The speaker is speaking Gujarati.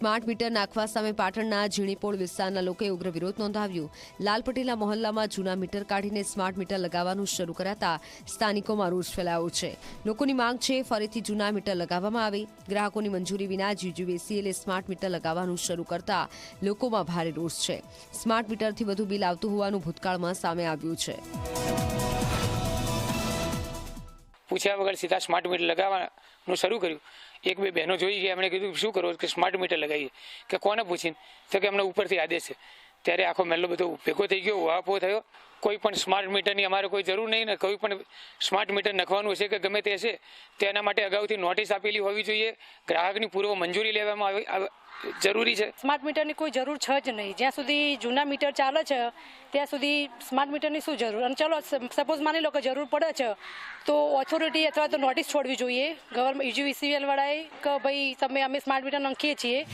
સ્માર્ટ મીટર નાખવા સામે પાટણના ઝીણીપોળ વિસ્તારના લોકોએ ઉગ્ર વિરોધ નોંધાવ્યો. લાલ પટેલા મહોલ્લામાં જૂના મીટર કાઢીને સ્માર્ટ મીટર લગાવવાનું શરૂ કરાતા સ્થાનિકોમાં રોષ ફેલાયો છે. લોકોની માંગ છે ફરીથી જૂના મીટર લગાવવામાં આવે. ગ્રાહકોની મંજૂરી વિના જીજીવીસીએલે સ્માર્ટ મીટર લગાવવાનું શરૂ કરતા લોકોમાં ભારે રોષ છે. સ્માર્ટ મીટરથી વધુ બિલ આવતું હોવાનું ભૂતકાળમાં સામે આવ્યું છે. પૂછ્યા વગર સીધા સ્માર્ટ મીટર લગાવવાનું શરૂ કર્યું. એક બે બહેનો જોઈ ગયા, એમણે કીધું, શું કરો? કે સ્માર્ટ મીટર લગાવીએ. કે કોને પૂછીને? તો કે એમને ઉપરથી આદેશ છે. ત્યારે આખો મેલ્લો બધો ભેગો થઈ ગયો વાપો થયો. કોઈ પણ સ્માર્ટ મીટરની અમારે કોઈ જરૂર નહીં ને કોઈ પણ સ્માર્ટ મીટર નખવાનું હશે કે ગમે તે હશે, તેના માટે અગાઉથી નોટિસ આપેલી હોવી જોઈએ. ગ્રાહકની પૂર્વ મંજૂરી લેવામાં આવે જરૂરી છે. સ્માર્ટ મીટરની કોઈ જરૂર છે જ નહીં. જ્યાં સુધી જૂના મીટર ચાલે છે, ત્યાં સુધી સ્માર્ટ મીટરની શું જરૂર? અને ચલો સપોઝ માની લો કે જરૂર પડે છે, તો ઓથોરિટી અથવા તો નોટિસ છોડવી જોઈએ. ગવર્મેન્ટ યુજીવીસીએલ વાળાએ કે ભાઈ, તમે અમે સ્માર્ટ મીટર નાખીએ છીએ.